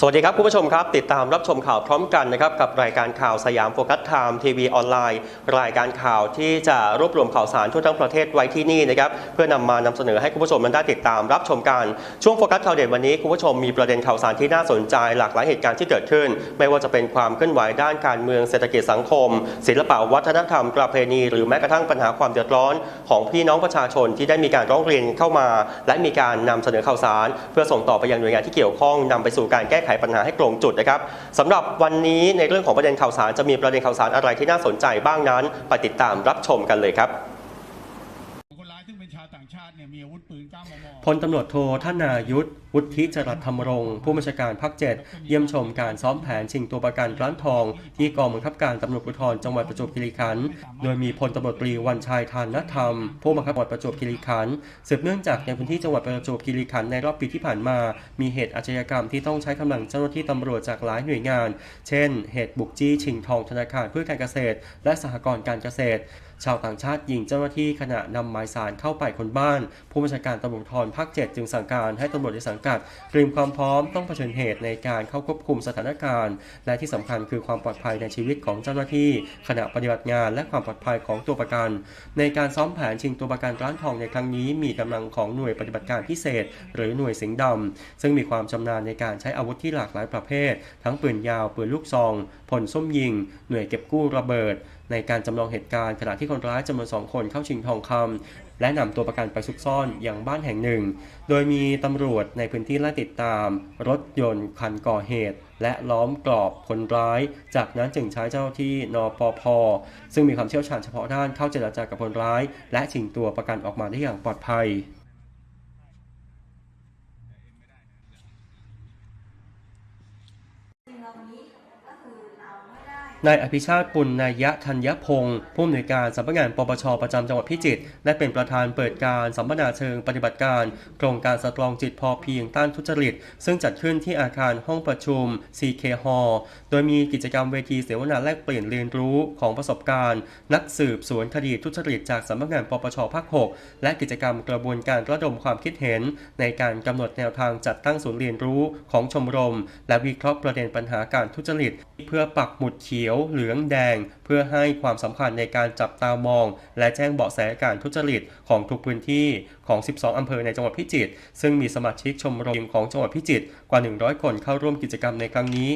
สวัสดีครับคุณผู้ชมครับ ติดตามรับชมข่าวพร้อมกันนะครับกับรายการข่าวสยามโฟกัสไทม์ทีวีออนไลน์ รายการข่าวที่จะรวบรวมข่าวสารทั่วทั้งประเทศไว้ที่นี่นะครับเพื่อนำมานำเสนอให้คุณผู้ชมนั้นได้ติดตามรับชมกันช่วงโฟกัสข่าวเด่นวันนี้คุณผู้ชมมีประเด็นข่าวสารที่น่าสนใจ หลากหลายเหตุการณ์ที่เกิดขึ้น ไม่ว่าจะเป็นความเคลื่อนไหวด้านการเมืองเศรษฐกิจสังคม ศิลปะวัฒนธรรมประเพณีหรือแม้กระทั่งปัญหาความเดือดร้อน ของพี่น้องประชาชนที่ได้มีการร้องเรียนเข้ามา และมีการนำเสนอข่าวสาร เพื่อส่งต่อไปยังหน่วยงานที่เกี่ยวข้องนำไปสู่การแก้ไขปัญหาให้ตรงจุดนะครับสำหรับวันนี้ในเรื่องของประเด็นข่าวสารจะมีประเด็นข่าวสารอะไรที่น่าสนใจบ้างนั้น ไปติดตามรับชมกันเลยครับ พลตำรวจโทธนายุทธวุฒิจรัสธรรมรงค์ผู้บัญชาการภาคเจ็ดเยี่ยมชมการซ้อมแผนชิงตัวประกันร้านทอง ที่กองบังคับการตำรวจภูธรจังหวัดประจวบคีรีขันธ์โดยมีพลตำรวจตรีวันชัยทานนธรรม ผู้บังคับการประจวบคีรีขันธ์สืบเนื่องจากในพื้นที่จังหวัดประจวบคีรีขันธ์ในรอบปีที่ผ่านมา มีเหตุอาชญากรรมที่ต้องใช้กำลังเจ้าหน้าที่ตำรวจจากหลายหน่วยงาน เช่น เหตุบุกจี้ชิงทองธนาคารเพื่อการเกษตร และสหกรณ์การเกษตร ชาวต่างชาติยิงเจ้าหน้าที่ขณะนำหมายสารเข้าไปคนบ้าน ผู้บัญชาการตำรวจภูธรภาค 7 จึงสั่งการให้ตำรวจในสังกัดเตรียมความพร้อมต้องเผชิญเหตุในการเข้าควบคุมสถานการณ์ และที่สำคัญคือความปลอดภัยในชีวิตของเจ้าหน้าที่ ขณะปฏิบัติงานและความปลอดภัยของตัวประกัน ในการซ้อมแผนชิงตัวประกันร้านทองในครั้งนี้ มีกำลังของหน่วยปฏิบัติการพิเศษ หรือหน่วยสิงห์ดำซึ่งมีความชำนาญในการใช้อาวุธที่หลากหลายประเภท ทั้งปืนยาวปืนลูกซอง ผลส้มยิง หน่วยเก็บกู้ระเบิด ในการจำลองเหตุการณ์ขณะที่คนร้ายจำนวนสองคนเข้าชิงทองคำและนำตัวประกันไปซุกซ่อนอย่างบ้านแห่งหนึ่ง โดยมีตำรวจในพื้นที่ไล่ติดตาม รถยนต์คันก่อเหตุ และล้อมกรอบคนร้าย จากนั้นจึงใช้เจ้าหน้าที่นปพซึ่งมีความเชี่ยวชาญเฉพาะด้านเข้าเจรจากับคนร้าย และชิงตัวประกันออกมาได้อย่างปลอดภัย นายอภิชาติปุณนายะธัญพงศ์ผู้อำนวยการสำนักงานปปชประจำจังหวัดพิจิตรและเป็นประธานเปิดการสัมมนาเชิงปฏิบัติการ โครงการสตรองจิตพอเพียงต้านทุจริต ซึ่งจัดขึ้นที่อาคารห้องประชุม CK Hall โดยมีกิจกรรมเวทีเสวนาแลกเปลี่ยนเรียนรู้ของประสบการณ์ นักสืบสวนคดีทุจริตจากสำนักงานปปชภาค 6 และกิจกรรมกระบวนการระดมความคิดเห็น ในการกำหนดแนวทางจัดตั้งศูนย์เรียนรู้ของชมรม และวิเคราะห์ประเด็นปัญหาการทุจริต เพื่อปักหมุดเขียวเหลือง แดง เพื่อให้ความสำคัญในการจับตามอง และแจ้งเบาะแสการทุจริตของทุกพื้นที่ของ 12 อำเภอในจังหวัดพิจิตร ซึ่งมีสมาชิกชมรมของจังหวัดพิจิตรกว่า 100 คนเข้าร่วมกิจกรรมในครั้งนี้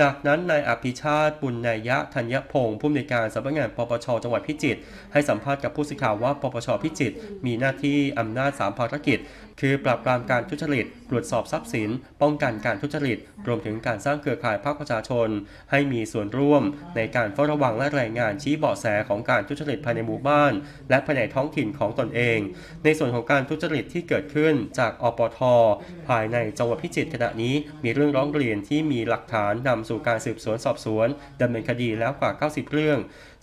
จากนั้นนายอภิชาติปุณนายะธัญพงศ์ผู้อำนวยการสำนักงานปปชจังหวัดพิจิตรให้สัมภาษณ์กับผู้สื่อข่าวว่าปปชพิจิตรมีหน้าที่อำนาจสามภารกิจ คือปราบปรามการทุจริต ตรวจสอบทรัพย์สิน ป้องกันการทุจริต รวมถึงการสร้างเครือข่ายภาคประชาชน ให้มีส่วนร่วม ในการเฝ้าระวังและรายงานชี้เบาะแสของการทุจริตภายในหมู่บ้าน และภายในท้องถิ่นของตนเอง ในส่วนของการทุจริตที่เกิดขึ้นจากอปท ภายในจังหวัดพิจิตรขณะนี้มีเรื่องร้องเรียนที่มีหลักฐานนำสู่การสืบสวนสอบสวนดำเนินคดีแล้วกว่า 90 เรื่อง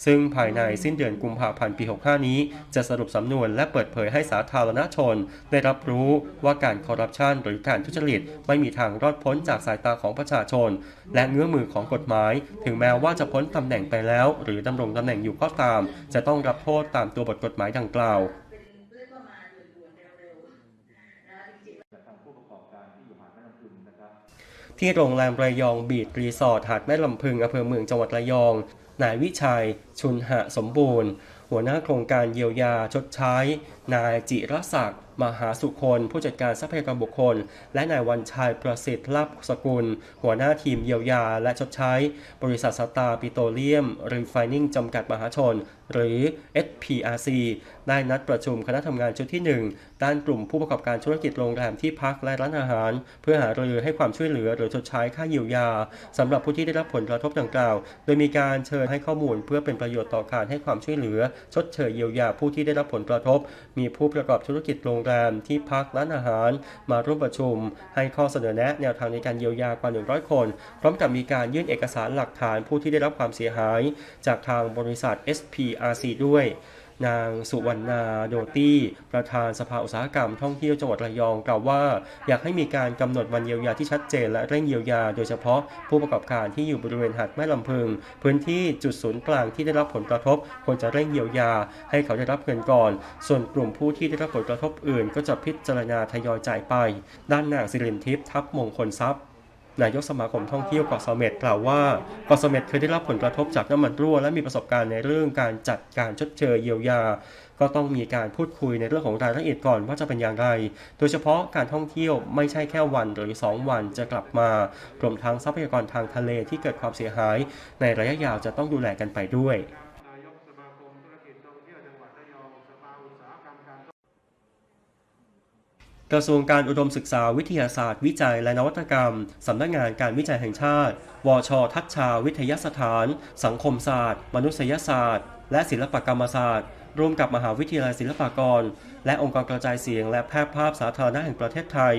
ซึ่งภายในสิ้นเดือนกุมภาพันธ์ปี 65 นี้ จะสรุปสำนวนและเปิดเผยให้สาธารณชน ได้รับรู้ว่าการคอร์รัปชันหรือการทุจริต ไม่มีทางรอดพ้นจากสายตาของประชาชน และเงื้อมือของกฎหมาย ถึงแม้ว่าจะพ้นตำแหน่งไปแล้ว หรือดำรงตำแหน่งอยู่ก็ตาม จะต้องรับโทษตามตัวบทกฎหมายดังกล่าวที่โรงแรมระยองบีดรีสอร์ทหาดแม่ลำพึงอำเภอเมืองจังหวัดระยอง นายวิชัย ชุนหะสมบูรณ์ หัวหน้าโครงการเยียวยาชดใช้นายจิรศักดิ์มหาสุคนผู้จัดการทรัพยากรบุคคล และนายวันชัยประสิทธิ์ลับสกุล หัวหน้าทีมเยียวยา และชดใช้ บริษัทสตาร์ปิโตรเลียมรีไฟนิ่งจำกัดมหาชน หรือ SPRC ได้นัดประชุมคณะทำงานชุดที่ 1 ด้านกลุ่มผู้ประกอบการธุรกิจโรงแรมที่พักและร้านอาหาร เพื่อหารือให้ความช่วยเหลือหรือชดใช้ค่าเยียวยาสำหรับผู้ที่ได้รับผลกระทบดังกล่าว โดยมีการเชิญให้ข้อมูลเพื่อเป็นประโยชน์ต่อการให้ความช่วยเหลือ ชดเชยเยียวยาผู้ที่ได้รับผลกระทบมีผู้ประกอบธุรกิจโรงแรมที่พักร้านอาหาร มาร่วมประชุม ให้ข้อเสนอแนะแนวทางในการเยียวยากว่า 100 คน พร้อมกับมีการยื่นเอกสารหลักฐานผู้ที่ได้รับความเสียหาย จากทางบริษัท SPRC ด้วย นางสุวรรณาโดตี้ ประธานสภาอุตสาหกรรมท่องเที่ยวจังหวัดระยองกล่าวว่า อยากให้มีการกำหนดวันเยียวยาที่ชัดเจนและเร่งเยียวยา โดยเฉพาะผู้ประกอบการที่อยู่บริเวณหาดแม่ลำพึง พื้นที่จุดศูนย์กลางที่ได้รับผลกระทบควรจะเร่งเยียวยา ให้เขาได้รับเงินก่อน ส่วนกลุ่มผู้ที่ได้รับผลกระทบอื่น ก็จะพิจารณาทยอยจ่ายไป ด้านนางสิรินทิพย์ทัพมงคลทรัพย์ นายกสมาคมท่องเที่ยวเกาะเสม็ดกล่าวว่าเกาะเสม็ดเคยได้รับผลกระทบจากน้ำมันรั่วและมีประสบการณ์ในเรื่องการจัดการชดเชยเยียวยา ก็ต้องมีการพูดคุยในเรื่องของรายละเอียดก่อนว่าจะเป็นอย่างไร โดยเฉพาะการท่องเที่ยวไม่ใช่แค่วันหรือ 2 วันจะกลับมารวมทั้งทรัพยากรทางทะเลที่เกิดความเสียหาย ในระยะยาวจะต้องดูแลกันไปด้วย กระทรวงการอุดมศึกษาวิทยาศาสตร์ วิจัยและนวัตกรรม สำนักงานการวิจัยแห่งชาติ วช ทัชชา วิทยาสถาน สังคมศาสตร์ มนุษยศาสตร์ และศิลปกรรมศาสตร์ ร่วมกับมหาวิทยาลัยศิลปากร และองค์กรกระจายเสียง และแพร่ภาพสาธารณะแห่งประเทศไทย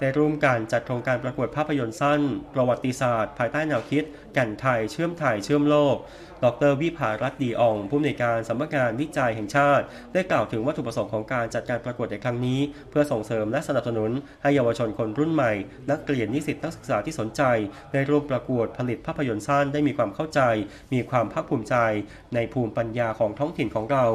ได้ร่วมกันจัดโครงการประกวดภาพยนตร์สั้น ประวัติศาสตร์ ภายใต้แนวคิด แก่นไทย เชื่อมไทย เชื่อมโลกดรวิภารัตน์ดีอองผู้อำนวยการสำนักงานวิจัยแห่งชาติ ได้กล่าวถึงวัตถุประสงค์ของการจัดการประกวดในครั้งนี้ เพื่อส่งเสริมและสนับสนุนให้เยาวชนคนรุ่นใหม่ นักเรียนนิสิตนักศึกษาที่สนใจได้ร่วมประกวดผลิตภาพยนตร์สั้นได้มีความเข้าใจ มีความภาคภูมิใจ ในภูมิปัญญาของท้องถิ่นของเรา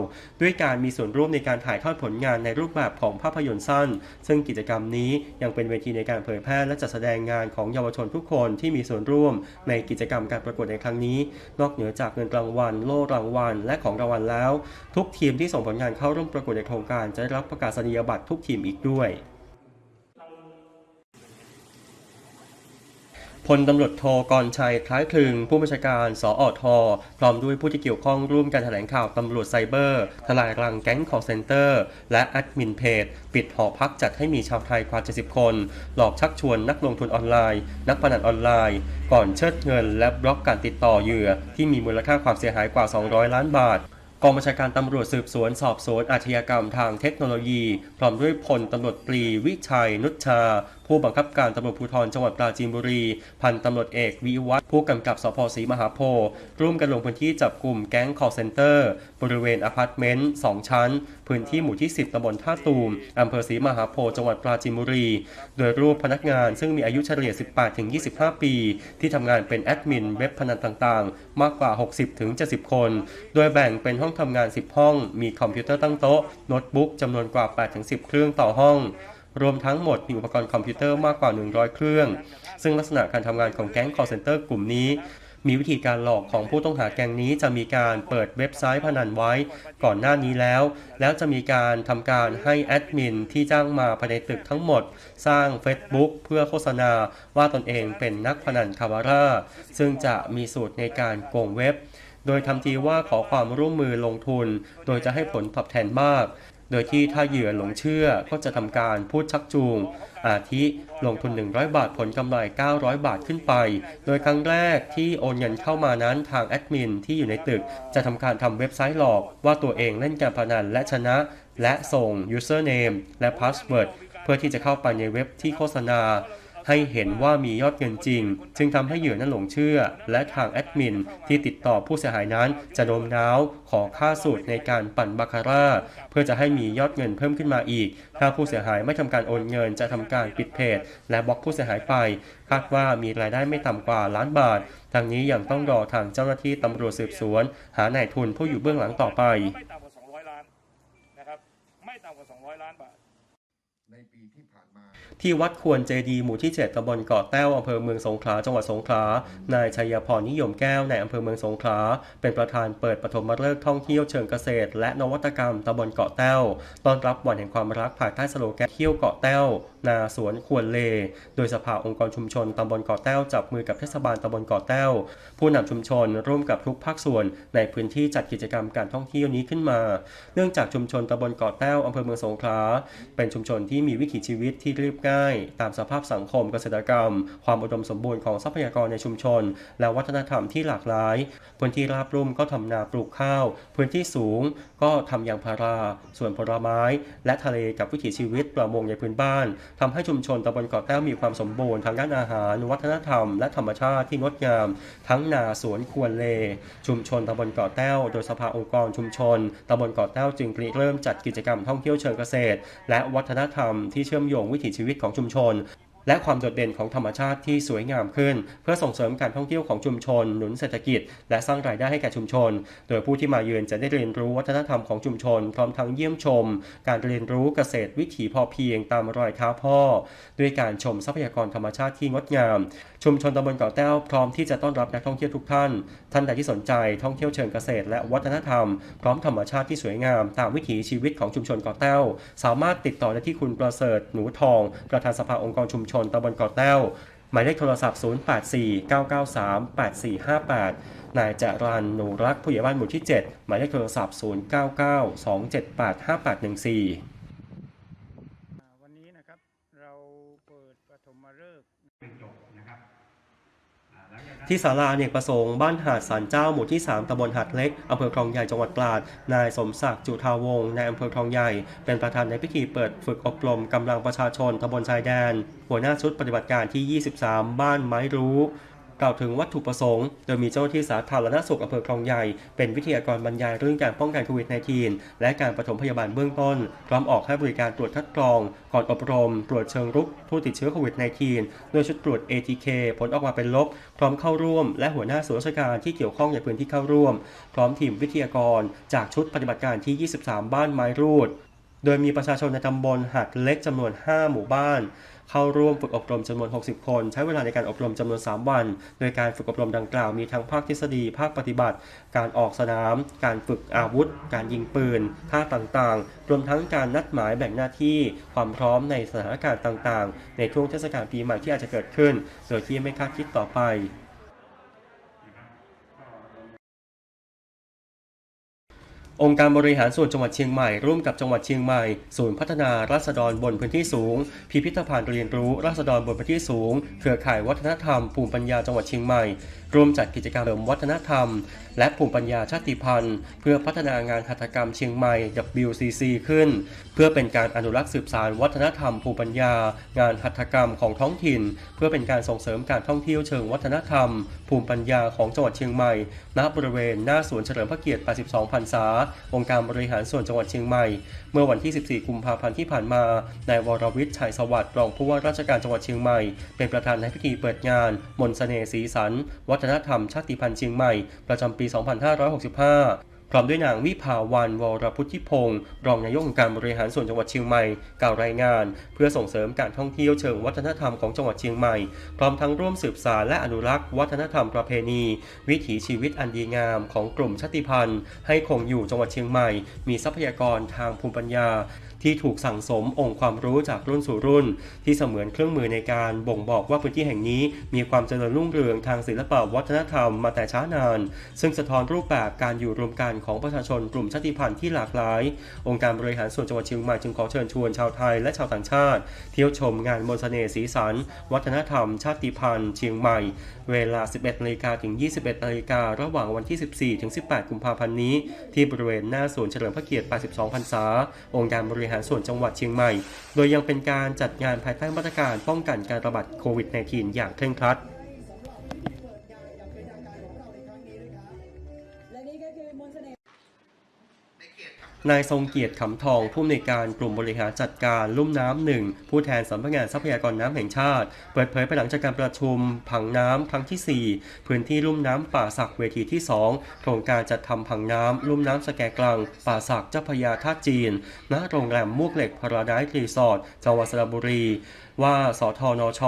ด้วยการมีส่วนร่วมในการถ่ายทอดผลงานในรูปแบบของภาพยนตร์สั้น ซึ่งกิจกรรมนี้ยังเป็นเวทีในการเผยแพร่และจัดแสดงงานของเยาวชนทุกคนที่มีส่วนร่วมในกิจกรรมการประกวดในครั้งนี้ นอกเหนือจากเงินรางวัล โล่รางวัล และของรางวัลแล้ว ทุกทีมที่ส่งผลงานเข้าร่วมประกวดในโครงการจะได้รับประกาศนียบัตรทุกทีมอีกด้วย พลตำรวจโทกรชัยคล้ายคลึง ผู้บัญชาการ สออทพร้อมด้วยผู้ที่เกี่ยวข้องร่วมกันแถลงข่าวตำรวจไซเบอร์ ทลายรังแก๊งคอร์เซนเตอร์ และแอดมินเพจ ปิดหอพักจัดให้มีชาวไทยกว่า 70 คน หลอกชักชวนนักลงทุนออนไลน์ นักพนันออนไลน์ ก่อนเชิดเงินและบล็อกการติดต่อเหยื่อ ที่มีมูลค่าความเสียหายกว่า 200 ล้านบาทกองบัญชาการตำรวจสืบสวนสอบสวนอาชญากรรมทางเทคโนโลยี พร้อมด้วยพลตำรวจตรีวิชัยนุชชา ผู้บังคับการตำรวจภูธรจังหวัดปราจีนบุรี พันตำรวจเอกวิวัฒน์ผู้กำกับสพศรีมหาโพธิ์ร่วมกันลงพื้นที่จับกลุ่มแก๊ง call center บริเวณอพาร์ตเมนต์2ชั้น พื้นที่หมู่ที่ 10ตำบลท่าตูมอำเภอศรีมหาโพธิ์จังหวัดปราจีนบุรี โดยรูปพนักงานซึ่งมีอายุเฉลี่ย 18-25 ปี ที่ทำงานเป็นแอดมินเว็บพนันต่างๆ มากกว่า 60-70 คน โดยแบ่งเป็นห้องทำงาน 10 ห้อง มีคอมพิวเตอร์ตั้งโต๊ะโน้ตบุ๊กจำนวนกว่า 8-10 เครื่องต่อห้อง รวมทั้งหมดมีอุปกรณ์คอมพิวเตอร์มากกว่า 100 เครื่อง ซึ่งลักษณะการทำงานของแก๊ง call center กลุ่มนี้ มีวิธีการหลอกของผู้ต้องหาแก๊งนี้จะมีการเปิดเว็บไซต์พนันไว้ก่อนหน้านี้แล้ว แล้วจะมีการทำการให้แอดมินที่จ้างมาภายในตึกทั้งหมด สร้าง Facebook เพื่อโฆษณาว่าตนเองเป็นนักพนันคาบาร่าซึ่งจะมีสูตรในการโกงเว็บ โดยทำทีว่าขอความร่วมมือลงทุน โดยจะให้ผลตอบแทนมาก โดยที่ถ้าเหยื่อหลงเชื่อก็จะทำการพูดชักจูง อาทิลงทุน 100 บาทผลกำไร 900 บาทขึ้นไป โดยครั้งแรกที่โอนเงินเข้ามานั้นทางแอดมินที่อยู่ในตึก จะทำการทำเว็บไซต์หลอกว่าตัวเองเล่นการพนันและชนะ และส่ง username และ password เพื่อที่จะเข้าไปในเว็บที่โฆษณา ให้เห็นว่ามียอดเงินจริง จึงทำให้เหยื่อนั้นหลงเชื่อ และทางแอดมินที่ติดต่อผู้เสียหายนั้นจะโน้มน้าวขอค่าสูตรในการปั่นบาคาร่า เพื่อจะให้มียอดเงินเพิ่มขึ้นมาอีก ถ้าผู้เสียหายไม่ทำการโอนเงินจะทำการปิดเพจ และบล็อกผู้เสียหายไป คาดว่ามีรายได้ไม่ต่ำกว่าล้านบาททางนี้ยังต้องรอทางเจ้าหน้าที่ตำรวจสืบสวน หานายทุนผู้อยู่เบื้องหลังต่อไป ไม่ต่ำกว่า 200 ล้านนะครับ ไม่ต่ำกว่า 200 ล้านบาท ในปีที่ผ่านมา ที่วัดควรเจดีหมู่ที่ 7ตำบลเกาะแต้วอำเภอเมืองสงขลาจังหวัดสงขลานายชัยพรนิยมแก้วในอำเภอเมืองสงขลาเป็นประธานเปิดปฐมฤกษ์ท่องเที่ยวเชิงเกษตร และนวัตกรรมตำบลเกาะแต้วต้อนรับวันแห่งความรักภายใต้สโลแกน ที่ยวเกาะแต้ว นาสวนควรเล โดยสภาองค์กรชุมชนตำบลเกาะแต้วจับมือกับเทศบาลตำบลเกาะแต้ว ผู้นำชุมชนร่วมกับทุกภาคส่วน ในพื้นที่จัดกิจกรรมการท่องเที่ยวนี้ขึ้นมา เนื่องจากชุมชนตำบลเกาะแต้วอำเภอเมืองสงขลาเป็นชุมชนที่มีวิถีชีวิตที่เรียบง่าย ตามสภาพสังคมเกษตรกรรม ความอุดมสมบูรณ์ของทรัพยากรในชุมชน และวัฒนธรรมที่หลากหลาย พื้นที่ราบรุ่มก็ทำนาปลูกข้าว พื้นที่สูงก็ทำยางพารา ส่วนผลไม้ และทะเลกับวิถีชีวิตประมงในพื้นบ้านทำให้ชุมชนตำบลเกาะแต้วมีความสมบูรณ์ทางด้านอาหาร วัฒนธรรม และธรรมชาติที่งดงาม ทั้งนาสวนควรเล ชุมชนตำบลเกาะแต้ว โดยสภาองค์กรชุมชนตำบลเกาะแต้วจึงเริ่มจัดกิจกรรมท่องเที่ยวเชิงเกษตร และวัฒนธรรมที่เชื่อมโยงวิถีชีวิตของชุมชน และความโดดเด่นของธรรมชาติที่สวยงามขึ้น เพื่อส่งเสริมการท่องเที่ยวของชุมชน หนุนเศรษฐกิจ และสร้างรายได้ให้แก่ชุมชน โดยผู้ที่มาเยือนจะได้เรียนรู้วัฒนธรรมของชุมชน พร้อมทั้งเยี่ยมชม การเรียนรู้เกษตรวิถีพอเพียงตามรอยเท้าพ่อ ด้วยการชมทรัพยากรธรรมชาติที่งดงาม ชุมชนตำบลเกาะแต้วพร้อมที่จะต้อนรับนักท่องเที่ยวทุกท่าน ท่านใดที่สนใจท่องเที่ยวเชิงเกษตร และวัฒนธรรม พร้อมธรรมชาติที่สวยงาม ตามวิถีชีวิตของชุมชนเกาะแต้ว สามารถติดต่อได้ที่คุณประเสริฐหนูทอง ประธานสภาองค์กรชุมชนตำบลเกาะแต้ว หมายเลขโทรศัพท์ 0849938458 นายจรันนูรักผู้ใหญ่บ้านหมู่ที่ 7 หมายเลขโทรศัพท์ 0992785814 อ่าวันนี้นะครับ เราเปิดปฐมฤกษ์เป็นจบนะครับอ่าหลังจากนั้น ที่ศาลาอเนกประสงค์บ้านหาดสันเจ้าหมู่ที่ 3ตำบลหาดเล็กอำเภอคลองใหญ่จังหวัดตราด นายสมศักดิ์จุทาวงศ์นายอำเภอคลองใหญ่ เป็นประธานในพิธีเปิดฝึกอบรมกำลังประชาชนตำบลชายแดน หัวหน้าชุดปฏิบัติการที่ 23 บ้านไม้รู้ กล่าวถึงวัตถุประสงค์ โดยมีเจ้าหน้าที่สาธารณสุขอำเภอคลองใหญ่ เป็นวิทยากรบรรยายเรื่องการป้องกันโควิด -19 และการปฐมพยาบาลเบื้องต้น พร้อมออกให้บริการตรวจคัดกรอง ก่อนอบรม ตรวจเชิงรุก ผู้ติดเชื้อโควิด -19 โดยชุดตรวจ ATK ผลออกมาเป็นลบ พร้อมเข้าร่วม และหัวหน้าส่วนราชการที่เกี่ยวข้องในพื้นที่เข้าร่วม พร้อมทีมวิทยากร จากชุดปฏิบัติการที่ 23 บ้านไม้รูด โดยมีประชาชนในตำบลหาดเล็กจำนวน 5 หมู่บ้าน เข้าร่วมฝึกอบรมจำนวน 60 คน ใช้เวลาในการอบรมจำนวน 3 วัน โดยการฝึกอบรมดังกล่าวมีทั้งภาคทฤษฎี ภาคปฏิบัติ การออกสนาม การฝึกอาวุธ การยิงปืน ท่าต่างๆ รวมทั้งการนัดหมายแบ่งหน้าที่ ความพร้อมในสถานการณ์ต่างๆ ในช่วงเทศกาลปีใหม่ที่อาจจะเกิดขึ้น โดยที่ไม่คาดคิดต่อไป องค์การบริหารส่วนจังหวัดเชียงใหม่ร่วมกับจังหวัดเชียงใหม่ ศูนย์พัฒนาราษฎรบนพื้นที่สูง พิพิธภัณฑ์เรียนรู้ราษฎรบนพื้นที่สูง เครือข่ายวัฒนธรรมภูมิปัญญาจังหวัดเชียงใหม่ ร่วมจัดกิจกรรมเสริมวัฒนธรรม และภูมิปัญญาชาติพันธุ์ เพื่อพัฒนางานหัตถกรรมเชียงใหม่ WCC ขึ้น เพื่อเป็นการอนุรักษ์สืบสานวัฒนธรรมภูมิปัญญา งานหัตถกรรมของท้องถิ่น เพื่อเป็นการส่งเสริมการท่องเที่ยวเชิงวัฒนธรรม ภูมิปัญญาของจังหวัดเชียงใหม่ ณบริเวณหน้าสวนเฉลิมพระเกียรติ 82 พรรษา องค์การบริหารส่วนจังหวัดเชียงใหม่ เมื่อวันที่ 14 กุมภาพันธ์ที่ผ่านมา นายวรวิทย์ชัยสวัสดิ์รองผู้ว่าราชการจังหวัดเชียงใหม่ เป็นประธานในพิธีเปิดงาน มนต์เสน่ห์สีสัน วัฒนธรรมชาติพันธุ์เชียงใหม่ ประจำปี 2565 พร้อมด้วยนางวิภาวันวรพุทธิพงศ์รองนายกองการบริหารส่วนจังหวัดเชียงใหม่กล่าวรายงาน เพื่อส่งเสริมการท่องเที่ยวเชิงวัฒนธรรมของจังหวัดเชียงใหม่ พร้อมทั้งร่วมสืบสานและอนุรักษ์วัฒนธรรมประเพณี วิถีชีวิตอันดีงามของกลุ่มชาติพันธุ์ ให้คงอยู่จังหวัดเชียงใหม่ มีทรัพยากรทางภูมิปัญญา ที่ถูกสั่งสมองค์ความรู้จากรุ่นสู่รุ่น ที่เสมือนเครื่องมือในการบ่งบอกว่าพื้นที่แห่งนี้ มีความเจริญรุ่งเรืองทางศิลปวัฒนธรรมมาแต่ช้านาน ซึ่งสะท้อนรูปแบบการอยู่รวมกันของประชาชนกลุ่มชาติพันธุ์ที่หลากหลาย องค์การบริหารส่วนจังหวัดเชียงใหม่จึงขอเชิญชวนชาวไทยและชาวต่างชาติ เที่ยวชมงานมนต์เสน่ห์สีสัน วัฒนธรรม ชาติพันธุ์เชียงใหม่ เวลา 11นาฬิกาถึง 21นาฬิการะหว่างวันที่ 14 ถึง 18 กุมภาพันธ์นี้ ที่บริเวณหน้าสวนเฉลิมพระเกียรติ 82 พรรษา องค์การบริหารส่วนจังหวัดเชียงใหม่ โดยยังเป็นการจัดงานภายใต้มาตรการป้องกันการระบาดโควิด -19 อย่างเคร่งครัดและ นายทรงเกียรติขำทองผู้อำนวยการกลุ่มบริหารจัดการลุ่มน้ำหนึ่งผู้แทนสำนักงานทรัพยากรน้ำแห่งชาติ เปิดเผยภายหลังจากการประชุมผังน้ำครั้งที่ 4 พื้นที่ลุ่มน้ำป่าสักเวทีที่ 2 โครงการจัดทำผังน้ำลุ่มน้ำสแกกลางป่าสักเจ้าพยาท่าจีนณโรงแรมมวกเหล็กพาราไดซ์รีสอร์ทจังหวัดสระบุรี ว่าสทนช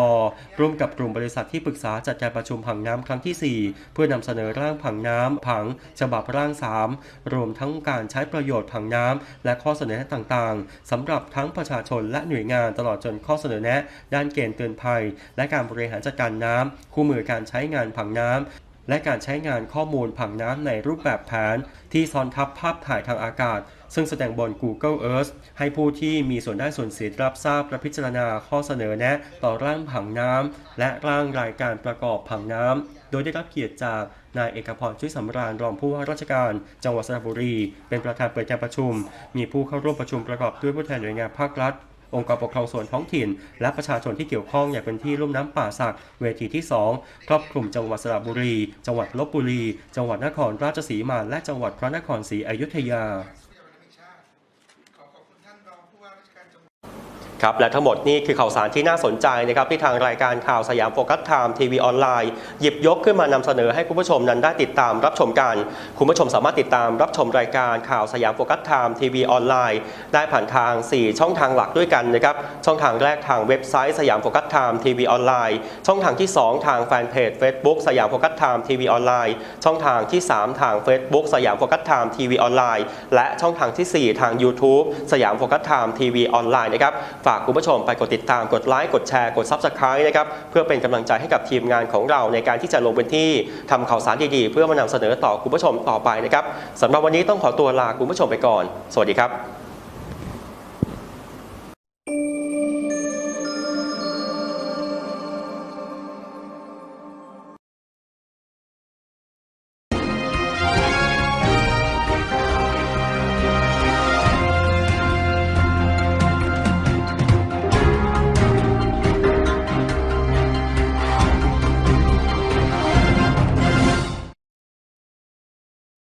ร่วมกับกลุ่มบริษัทที่ปรึกษาจัดการประชุมผังน้ำครั้งที่ 4 เพื่อนำเสนอร่างผังน้ำผัง ฉบับร่าง 3 รวมทั้งการใช้ประโยชน์ผังน้ำและข้อเสนอแนะต่างๆสำหรับทั้งประชาชนและหน่วยงานตลอดจนข้อเสนอแนะ ด้านเกณฑ์เตือนภัย และการบริหารจัดการน้ำคู่มือการใช้งานผังน้ำ และการใช้งานข้อมูลผังน้ำในรูปแบบแผน ที่ซ้อนทับภาพถ่ายทางอากาศ ซึ่งแสดงบน Google Earth ให้ผู้ที่มีส่วนได้ส่วนเสียรับทราบและพิจารณาข้อเสนอแนะต่อร่างผังน้ำและร่างรายการประกอบผังน้ำโดยได้รับเกียรติจากนายเอกพรช่วยสำราญรองผู้ว่าราชการ จังหวัดสระบุรี เป็นประธานเปิดการประชุม มีผู้เข้าร่วมประชุมประกอบด้วยผู้แทนหน่วยงานภาครัฐ องค์กรปกครองส่วนท้องถิ่น และประชาชนที่เกี่ยวข้องอย่างเป็นที่ลุ่มน้ำป่าสักเวทีที่ 2 ครอบคลุมจังหวัดสระบุรี จังหวัดลบบุรี จังหวัดนครราชสีมา และจังหวัดพระนครศรีอยุธยา ครับและทั้งหมดนี่คือข่าวสารที่น่าสนใจนะครับที่ทางรายการข่าวสยามโฟกัสไทม์ทีวีออนไลน์หยิบยกขึ้นมานำเสนอให้คุณผู้ชมนั้นได้ติดตามรับชมกัน คุณผู้ชมสามารถติดตามรับชมรายการข่าวสยามโฟกัสไทม์ทีวีออนไลน์ได้ผ่านทาง 4 ช่องทางหลักด้วยกันนะครับช่องทางแรกทางเว็บไซต์สยามโฟกัสไทม์ทีวีออนไลน์ช่องทางที่ 2 ทางแฟนเพจ Facebook สยามโฟกัสไทม์ทีวีออนไลน์ช่องทางที่ 3 ทาง Facebook สยามโฟกัสไทม์ทีวีออนไลน์และช่องทางทีสี่4 ทาง YouTube สยามโฟกัสไทม์ทีวีออนไลน์นะครับฝากคุณผู้ชมไปกดติดตามกดไลค์กดแชร์กด Subscribe นะครับเพื่อเป็นกำลังใจให้กับทีมงานของเราในการที่จะลงพื้นที่ทำข่าวสารดีๆ เพื่อมานำเสนอต่อคุณผู้ชมต่อไปนะครับสำหรับวันนี้ต้องขอตัวลาคุณผู้ชมไปก่อน สวัสดีครับ